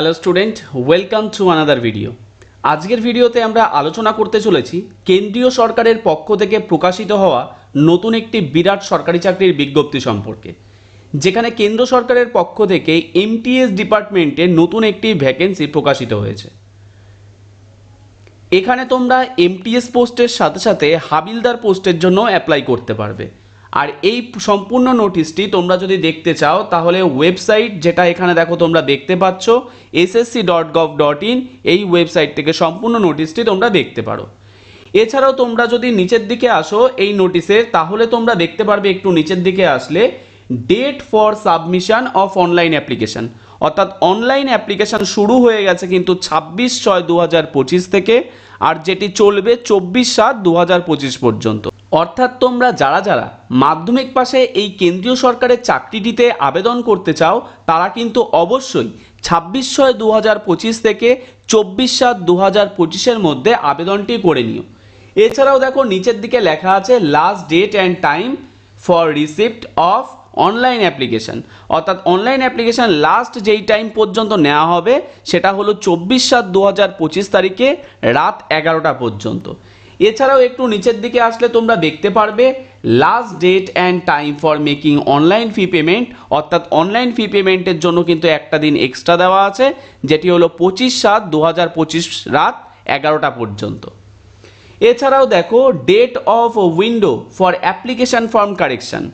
Hello student welcome to another video আজকের ভিডিওতে আমরা আলোচনা করতে চলেছি কেন্দ্রীয় সরকারের পক্ষ থেকে প্রকাশিত হওয়া নতুন একটি বিরাট সরকারি চাকরির বিজ্ঞপ্তি সম্পর্কে, যেখানে কেন্দ্র সরকারের পক্ষ থেকে এমটিএস ডিপার্টমেন্টে নতুন একটি ভ্যাকেন্সি প্রকাশিত হয়েছে। এখানে তোমরা এমটিএস পোস্টের সাথে সাথে হাবিলদার পোস্টের জন্য অ্যাপ্লাই করতে পারবে। আর এই সম্পূর্ণ নোটিশটি তোমরা যদি দেখতে চাও, তাহলে ওয়েবসাইট যেটা এখানে দেখো তোমরা দেখতে পাচ্ছ SSC dot gov dot in এই ওয়েবসাইট থেকে সম্পূর্ণ নোটিশটি তোমরা দেখতে পারো। এছাড়াও তোমরা যদি নিচের দিকে আসো এই নোটিশের তাহলে তোমরা দেখতে পারবে একটু নিচের দিকে আসলে date for submission of online application অর্থাৎ অনলাইন অ্যাপ্লিকেশন শুরু হয়ে গেছে কিন্তু ছাব্বিশ ছয় দু হাজার পঁচিশ থেকে, আর যেটি চলবে চব্বিশ সাত দু হাজার পঁচিশ পর্যন্ত। অর্থাৎ তোমরা যারা যারা মাধ্যমিক পাশে এই কেন্দ্রীয় সরকারের চাকরিটিতে আবেদন করতে চাও, তারা কিন্তু অবশ্যই ছাব্বিশ ছয় দু হাজার পঁচিশ থেকে চব্বিশ সাত দু হাজার পঁচিশের মধ্যে আবেদনটি করে নিও। এছাড়াও দেখো নিচের দিকে লেখা আছে last date and time for receipt of online application অর্থাৎ অনলাইন অ্যাপ্লিকেশন লাস্ট যেই টাইম পর্যন্ত নেওয়া হবে, সেটা হলো চব্বিশ সাত দু হাজার পঁচিশ তারিখে রাত এগারোটা পর্যন্ত। এছাড়াও একটু নিচের দিকে আসলে তোমরা দেখতে পারবে last date and time for making online fee payment অর্থাৎ অনলাইন ফি পেমেন্টের জন্য কিন্তু একটা দিন এক্সট্রা দেওয়া আছে, যেটি হলো পঁচিশ সাত দু রাত এগারোটা পর্যন্ত। এছাড়াও দেখো date of window for application form correction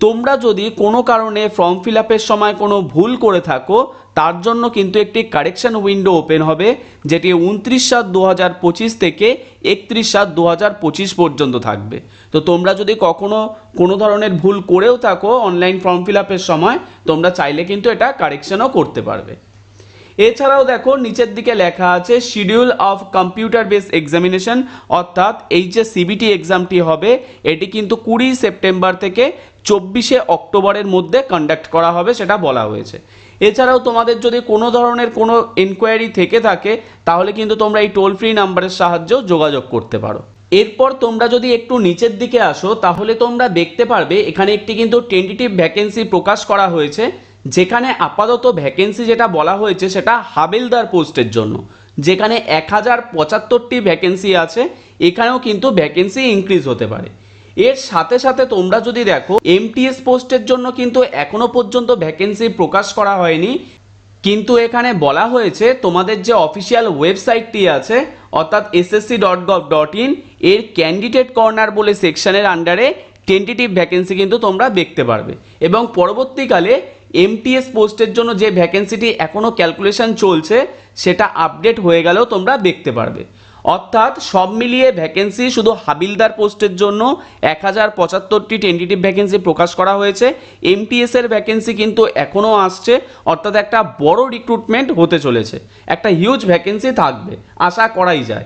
তোমরা যদি কোনো কারণে ফর্ম ফিল আপের সময় কোনো ভুল করে থাকো, তার জন্য কিন্তু একটি কারেকশন উইন্ডো ওপেন হবে, যেটি উনত্রিশ সাত দু হাজার পঁচিশ থেকে একত্রিশ সাত দু হাজার পঁচিশ পর্যন্ত থাকবে। তো তোমরা যদি কখনো কোনো ধরনের ভুল করেও থাকো অনলাইন ফর্ম ফিল আপের সময়, তোমরা চাইলে কিন্তু এটা কারেকশনও করতে পারবে। এছাড়াও দেখো, নিচের দিকে লেখা আছে schedule of computer based examination অর্থাৎ এই যে সিবিটি এক্সামটি হবে, এটি কিন্তু কুড়ি সেপ্টেম্বর থেকে চব্বিশে অক্টোবরের মধ্যে কন্ডাক্ট করা হবে, সেটা বলা হয়েছে। এছাড়াও তোমাদের যদি কোনো ধরনের কোনো এনকোয়ারি থেকে থাকে, তাহলে কিন্তু তোমরা এই টোল ফ্রি নাম্বারের সাহায্যেও যোগাযোগ করতে পারো। এরপর তোমরা যদি একটু নিচের দিকে আসো, তাহলে তোমরা দেখতে পারবে, এখানে একটি কিন্তু টেন্টেটিভ ভ্যাকেন্সি প্রকাশ করা হয়েছে। যেখানে আপাতত ভ্যাকেন্সি যেটা বলা হয়েছে সেটা হাবিলদার পোস্টের জন্য। যেখানে এক হাজার পঁচাত্তরটি ভ্যাকেন্সি আছে, এখানেও কিন্তু ভ্যাকেন্সি ইনক্রিজ হতে পারে। এর সাথে সাথে তোমরা যদি দেখো এমটিএস পোস্টের জন্য কিন্তু এখনও পর্যন্ত ভ্যাকেন্সি প্রকাশ করা হয়নি। কিন্তু এখানে বলা হয়েছে, তোমাদের যে অফিসিয়াল ওয়েবসাইটটি আছে, অর্থাৎ SSC dot gov dot in এর ক্যান্ডিডেট কর্নার বলে সেকশনের আন্ডারে টেন্টেটিভ ভ্যাকেন্সি কিন্তু তোমরা দেখতে পারবে। এবং পরবর্তীকালে এমটিএস পোস্টের জন্য যে ভ্যাকেন্সিটি এখনও ক্যালকুলেশন চলছে, সেটা আপডেট হয়ে গেলেও তোমরা দেখতে পারবে। অর্থাৎ সব মিলিয়ে ভ্যাকেন্সি শুধু হাবিলদার পোস্টের জন্য এক হাজার পঁচাত্তরটি টেন্টেটিভ ভ্যাকেন্সি প্রকাশ করা হয়েছে। এমটিএস এর ভ্যাকেন্সি কিন্তু এখনও আসছে, অর্থাৎ একটা বড় রিক্রুটমেন্ট হতে চলেছে। একটা হিউজ ভ্যাকেন্সি থাকবে, আশা করাই যায়।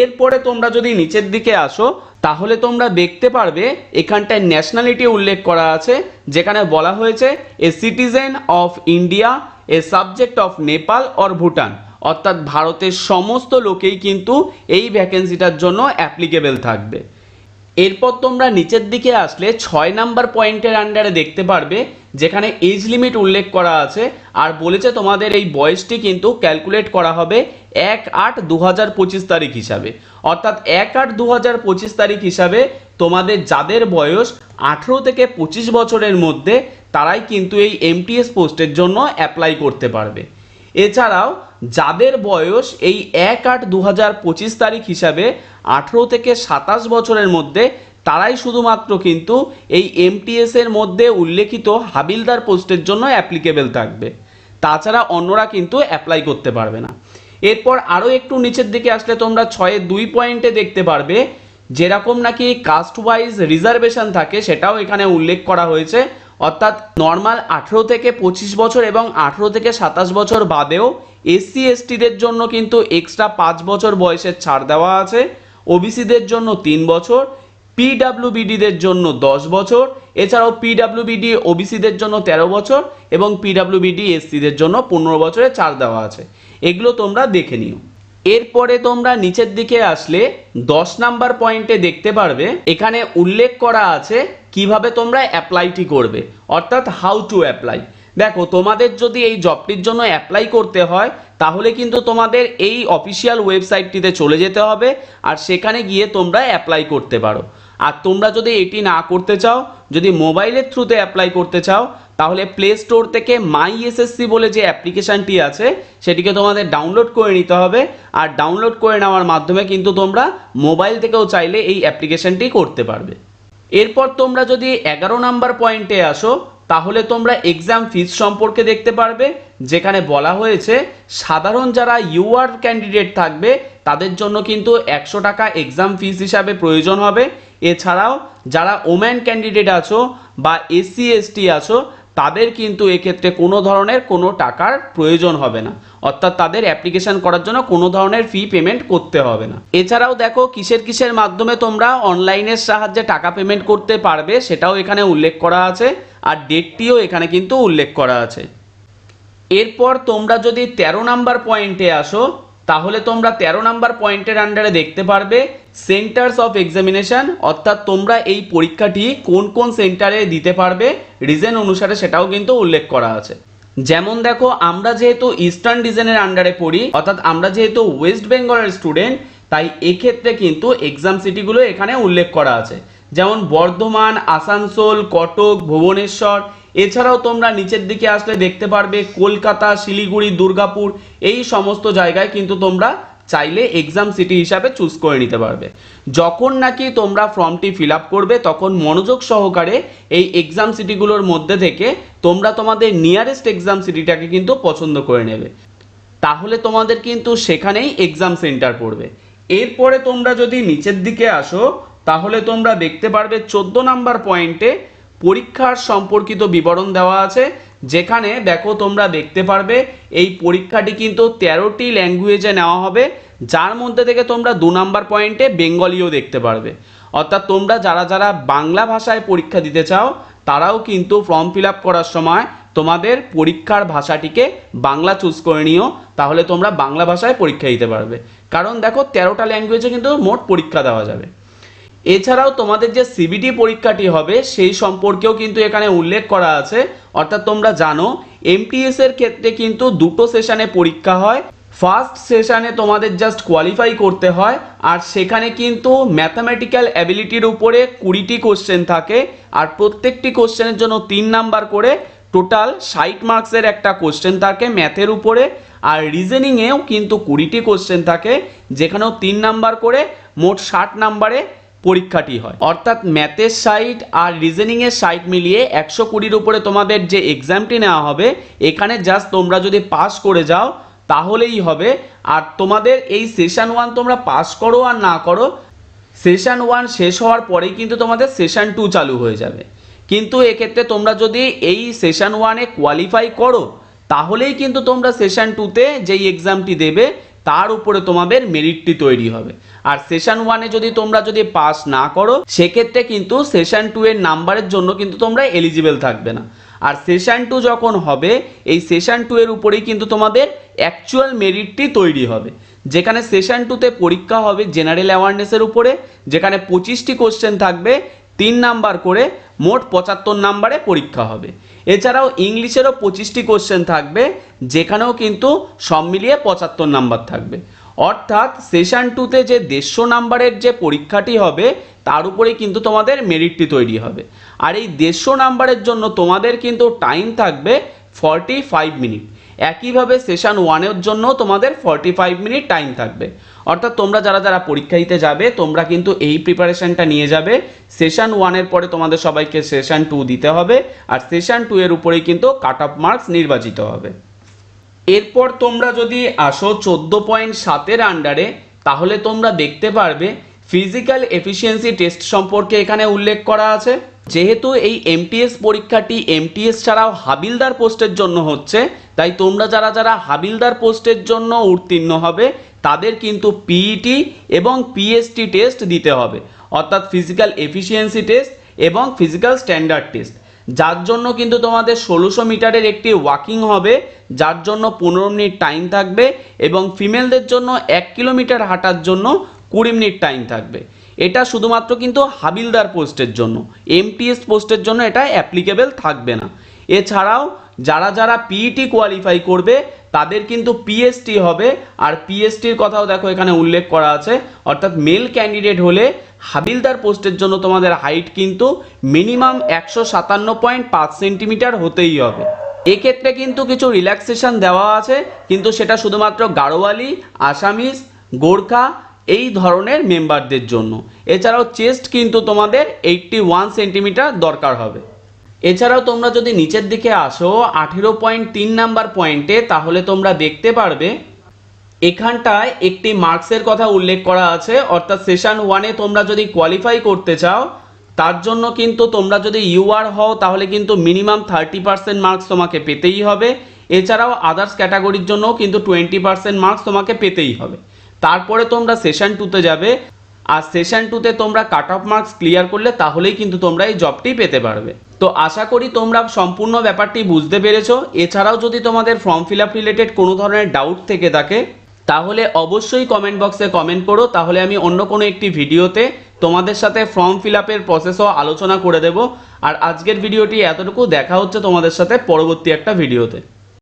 এরপরে তোমরা যদি নিচের দিকে আসো, তাহলে তোমরা দেখতে পারবে এখানটায় ন্যাশনালিটি উল্লেখ করা আছে, যেখানে বলা হয়েছে a citizen of India a subject of Nepal or Bhutan অর্থাৎ ভারতের সমস্ত লোকেই কিন্তু এই ভ্যাকেন্সিটার জন্য অ্যাপ্লিকেবেল থাকবে। এরপর তোমরা নিচের দিকে আসলে ছয় নাম্বার পয়েন্টের আন্ডারে দেখতে পারবে, যেখানে এজ লিমিট উল্লেখ করা আছে, আর বলেছে তোমাদের এই বয়সটি কিন্তু ক্যালকুলেট করা হবে এক আট দু হাজার পঁচিশ তারিখ হিসাবে। অর্থাৎ এক আট দু হাজার পঁচিশ তারিখ হিসাবে তোমাদের যাদের বয়স আঠেরো থেকে পঁচিশ বছরের মধ্যে, তারাই কিন্তু এই এমটিএস পোস্টের জন্য অ্যাপ্লাই করতে পারবে। এছাড়াও যাদের বয়স এই এক আট দু হাজার পঁচিশ তারিখ হিসাবে আঠেরো থেকে সাতাশ বছরের মধ্যে, তারাই শুধুমাত্র কিন্তু এই এমটিএস এর মধ্যে উল্লেখিত হাবিলদার পোস্টের জন্য অ্যাপ্লিকেবল থাকবে। তাছাড়া অন্যরা কিন্তু অ্যাপ্লাই করতে পারবে না। এরপর আরও একটু নিচের দিকে আসলে তোমরা ছয়ে দুই পয়েন্টে দেখতে পারবে, যেরকম নাকি কাস্ট ওয়াইজ রিজার্ভেশন থাকে সেটাও এখানে উল্লেখ করা হয়েছে। অর্থাৎ নর্মাল আঠেরো থেকে পঁচিশ বছর এবং আঠেরো থেকে সাতাশ বছর বাদেও এসসি এসটিদের জন্য কিন্তু এক্সট্রা পাঁচ বছর বয়সের ছাড় দেওয়া আছে। ওবিসিদের জন্য তিন বছর পিডাব্লিউবিডিদের জন্য দশ বছর, এছাড়াও পিডাব্লিউবিডি ওবিসিদের জন্য তেরো বছর এবং পিডাব্লিউবিডি এসসিদের জন্য পনেরো বছরে ছাড় দেওয়া আছে। এগুলো তোমরা দেখে নিও। এরপরে তোমরা নিচের দিকে আসলে দশ নাম্বার পয়েন্টে দেখতে পারবে। এখানে উল্লেখ করা আছে কীভাবে তোমরা অ্যাপ্লাইটি করবে? অর্থাৎ হাউ টু অ্যাপ্লাই দেখো, তোমাদের যদি এই জবটির জন্য অ্যাপ্লাই করতে হয়, তাহলে কিন্তু তোমাদের এই অফিসিয়াল ওয়েবসাইটটিতে চলে যেতে হবে আর সেখানে গিয়ে তোমরা অ্যাপ্লাই করতে পারো। আর তোমরা যদি এটি না করতে চাও, যদি মোবাইলের থ্রুতে অ্যাপ্লাই করতে চাও, তাহলে প্লে স্টোর থেকে মাই এসএসসি বলে যে অ্যাপ্লিকেশানটি আছে, সেটিকে তোমাদের ডাউনলোড করে নিতে হবে। আর ডাউনলোড করে নেওয়ার মাধ্যমে কিন্তু তোমরা মোবাইল থেকেও চাইলে এই অ্যাপ্লিকেশানটি করতে পারবে। এরপর তোমরা যদি এগারো নাম্বার পয়েন্টে আসো, তাহলে তোমরা এক্সাম ফিজ সম্পর্কে দেখতে পারবে, যেখানে বলা হয়েছে, সাধারণ যারা ইউআর ক্যান্ডিডেট থাকবে, তাদের জন্য কিন্তু একশো টাকা এক্সাম ফিজ হিসাবে প্রয়োজন হবে। এছাড়াও, যারা ওম্যান ক্যান্ডিডেট আছো বা এসসি এসটি আছো তাদের কিন্তু এক্ষেত্রে কোনো ধরনের কোনো টাকার প্রয়োজন হবে না। অর্থাৎ তাদের অ্যাপ্লিকেশন করার জন্য কোনো ধরনের ফি পেমেন্ট করতে হবে না। এছাড়াও দেখো, কিসের কিসের মাধ্যমে তোমরা অনলাইনের সাহায্যে টাকা পেমেন্ট করতে পারবে সেটাও এখানে উল্লেখ করা আছে আর ডেটটিও এখানে কিন্তু উল্লেখ করা আছে। এরপর তোমরা যদি তেরো নাম্বার পয়েন্টে আসো তাহলে তোমরা তেরো নাম্বার পয়েন্টের আন্ডারে দেখতে পারবে সেন্টার্স অফ এক্সামিনেশন অর্থাৎ তোমরা এই পরীক্ষাটি কোন কোন সেন্টারে দিতে পারবে রিজন অনুসারে সেটাও কিন্তু উল্লেখ করা আছে। যেমন দেখো, আমরা যেহেতু ইস্টার্ন ডিজাইনের আন্ডারে পড়ি, অর্থাৎ আমরা যেহেতু ওয়েস্ট বেঙ্গলের স্টুডেন্ট তাই এক্ষেত্রে কিন্তু এক্সাম সিটিগুলো এখানে উল্লেখ করা আছে। যেমন বর্ধমান, আসানসোল, কটক, ভুবনেশ্বর এছাড়াও তোমরা নিচের দিকে আসলে দেখতে পারবে কলকাতা, শিলিগুড়ি, দুর্গাপুর, এই সমস্ত জায়গায় কিন্তু তোমরা চাইলে এক্সাম সিটি হিসাবে চুজ করে নিতে পারবে। যখন নাকি তোমরা ফর্মটি ফিল করবে, তখন মনোযোগ সহকারে এই এক্সাম সিটিগুলোর মধ্যে থেকে তোমরা তোমাদের নিয়ারেস্ট এক্সাম সিটিটাকে কিন্তু পছন্দ করে নেবে। তাহলে তোমাদের কিন্তু সেখানেই এক্সাম সেন্টার পড়বে। এরপরে তোমরা যদি নিচের দিকে আসো, তাহলে তোমরা দেখতে পারবে চোদ্দ নাম্বার পয়েন্টে পরীক্ষার সম্পর্কিত বিবরণ দেওয়া আছে। যেখানে দেখো তোমরা দেখতে পারবে, এই পরীক্ষাটি কিন্তু তেরোটি ল্যাঙ্গুয়েজে নেওয়া হবে, যার মধ্যে থেকে তোমরা দু নাম্বার পয়েন্টে বেঙ্গলিও দেখতে পারবে। অর্থাৎ তোমরা যারা যারা বাংলা ভাষায় পরীক্ষা দিতে চাও, তারাও কিন্তু ফর্ম ফিল করার সময় তোমাদের পরীক্ষার ভাষাটিকে বাংলা চুজ করে নিও, তাহলে তোমরা বাংলা ভাষায় পরীক্ষা দিতে পারবে। কারণ দেখো তেরোটা ল্যাঙ্গুয়েজে কিন্তু মোট পরীক্ষা দেওয়া যাবে। এছাড়াও তোমাদের যে সিবিটি পরীক্ষাটি হবে, সেই সম্পর্কেও কিন্তু এখানে উল্লেখ করা আছে। অর্থাৎ তোমরা জানো এমটিএস এর ক্ষেত্রে কিন্তু দুটো সেশনে পরীক্ষা হয়। ফার্স্ট সেশনে তোমাদের জাস্ট কোয়ালিফাই করতে হয়, আর সেখানে কিন্তু ম্যাথামেটিক্যাল অ্যাবিলিটির উপরে কুড়িটি কোশ্চেন থাকে, আর প্রত্যেকটি কোশ্চেনের জন্য তিন নাম্বার করে টোটাল ষাট মার্কসের একটা কোশ্চেন থাকে ম্যাথের উপরে, আর রিজেনিংয়েও কিন্তু কুড়িটি কোশ্চেন থাকে, যেখানেও তিন নাম্বার করে, মোট ষাট নাম্বারে পরীক্ষাটি হয়। অর্থাৎ ম্যাথের সাইট আর রিজনিংয়ের সাইট মিলিয়ে একশো কুড়ির উপরে তোমাদের যে এক্সামটি নেওয়া হবে, এখানে জাস্ট তোমরা যদি পাস করে যাও, তাহলেই হবে। আর তোমাদের এই সেশন ওয়ান তোমরা পাস করো আর না করো সেশন ওয়ান শেষ হওয়ার পরেই কিন্তু তোমাদের সেশন টু চালু হয়ে যাবে। কিন্তু এক্ষেত্রে তোমরা যদি এই সেশন ওয়ানে কোয়ালিফাই করো, তাহলেই কিন্তু তোমরা সেশন টুতে যেই এক্সামটি দেবে, তার উপরে তোমাদের মেরিটটি তৈরি হবে। আর সেশন ওয়ানে যদি তোমরা যদি পাস না করো, সেক্ষেত্রে কিন্তু সেশন টু এর নাম্বারের জন্য কিন্তু তোমরা এলিজিবেল থাকবে না। আর সেশন টু যখন হবে, এই সেশন টু এর উপরেই কিন্তু তোমাদের অ্যাকচুয়াল মেরিটটি তৈরি হবে। যেখানে সেশন টুতে পরীক্ষা হবে জেনারেল অ্যাওয়ারনেসের উপরে, যেখানে পঁচিশটি কোশ্চেন থাকবে তিন নাম্বার করে মোট পঁচাত্তর নাম্বারে পরীক্ষা হবে। এছাড়াও ইংলিশেরও পঁচিশটি কোশ্চেন থাকবে, যেখানেও কিন্তু সব মিলিয়ে পঁচাত্তর নাম্বার থাকবে। অর্থাৎ সেশন টুতে যে দেড়শো নাম্বারের যে পরীক্ষাটি হবে, তার উপরেই কিন্তু তোমাদের মেরিটটি তৈরি হবে। আর এই দেড়শো নাম্বারের জন্য তোমাদের কিন্তু টাইম থাকবে ফর্টি ফাইভ মিনিট একইভাবে সেশন ওয়ানের জন্য তোমাদের ফর্টি ফাইভ মিনিট টাইম থাকবে। অর্থাৎ তোমরা যারা যারা পরীক্ষা দিতে যাবে, তোমরা কিন্তু এই প্রিপারেশনটা নিয়ে যাবে। সেশন ওয়ানের পরে তোমাদের সবাইকে সেশন টু দিতে হবে আর সেশন টু এর উপরেই কিন্তু কাট অফ মার্কস নির্বাচিত হবে। এরপর তোমরা যদি আসো চোদ্দ পয়েন্ট সাতের আন্ডারে তাহলে তোমরা দেখতে পারবে ফিজিক্যাল এফিসিয়েন্সি টেস্ট সম্পর্কে এখানে উল্লেখ করা আছে। যেহেতু এই এমটিএস পরীক্ষাটি এমটিএস ছাড়াও হাবিলদার পোস্টের জন্য হচ্ছে, তাই তোমরা যারা যারা হাবিলদার পোস্টের জন্য উত্তীর্ণ হবে, তাদের কিন্তু পিইটি এবং পিএসটি টেস্ট দিতে হবে। অর্থাৎ ফিজিক্যাল এফিসিয়েন্সি টেস্ট এবং ফিজিক্যাল স্ট্যান্ডার্ড টেস্ট যার জন্য কিন্তু তোমাদের ষোলোশো মিটারের একটি ওয়াকিং হবে, যার জন্য পনেরো মিনিট টাইম থাকবে এবং ফিমেলদের জন্য এক কিলোমিটার হাঁটার জন্য কুড়ি মিনিট টাইম থাকবে। এটা শুধুমাত্র কিন্তু হাবিলদার পোস্টের জন্য এমটিএস পোস্টের জন্য এটা অ্যাপ্লিকেবল থাকবে না। এছাড়াও যারা যারা পিইটি কোয়ালিফাই করবে, তাদের কিন্তু পিএসটি হবে। আর পিএসটির কথাও দেখো এখানে উল্লেখ করা আছে। অর্থাৎ মেল ক্যান্ডিডেট হলে হাবিলদার পোস্টের জন্য তোমাদের হাইট কিন্তু মিনিমাম একশো সাতান্ন পয়েন্ট পাঁচ সেন্টিমিটার হতেই হবে। এক্ষেত্রে কিন্তু কিছু রিল্যাক্সেশন দেওয়া আছে, কিন্তু সেটা শুধুমাত্র গাড়োয়ালি আসামিস, গোর্খা এই ধরনের মেম্বারদের জন্য। এছাড়াও চেস্ট কিন্তু তোমাদের এইটটি ওয়ান সেন্টিমিটার দরকার হবে। এছাড়াও তোমরা যদি নিচের দিকে আসো, আঠেরো পয়েন্ট তিন নাম্বার পয়েন্টে তাহলে তোমরা দেখতে পারবে, এখানটায় একটি মার্কসের কথা উল্লেখ করা আছে, অর্থাৎ সেশন ওয়ানে তোমরা যদি কোয়ালিফাই করতে চাও, তার জন্য কিন্তু তোমরা যদি ইউআর হও, তাহলে কিন্তু মিনিমাম থার্টি পার্সেন্ট মার্কস তোমাকে পেতেই হবে। এছাড়াও আদার্স ক্যাটাগরির জন্য কিন্তু টোয়েন্টি পার্সেন্ট মার্কস তোমাকে পেতেই হবে। তারপরে তোমরা সেশন টুতে যাবে। আর সেশন টুতে তোমরা কাট অফ মার্কস ক্লিয়ার করলে তাহলেই কিন্তু তোমরা এই জবটি পেতে পারবে। তো আশা করি তোমরা সম্পূর্ণ ব্যাপারটি বুঝতে পেরেছ। এছাড়াও যদি তোমাদের ফর্ম ফিল আপ রিলেটেড কোনো ধরনের ডাউট থেকে থাকে, তাহলে অবশ্যই কমেন্ট বক্সে কমেন্ট করো। তাহলে আমি অন্য কোনো একটি ভিডিওতে তোমাদের সাথে ফর্ম ফিল আপের প্রসেসও আলোচনা করে দেব। আর আজকের ভিডিওটি এতটুকু। দেখা হচ্ছে তোমাদের সাথে পরবর্তী একটা ভিডিওতে।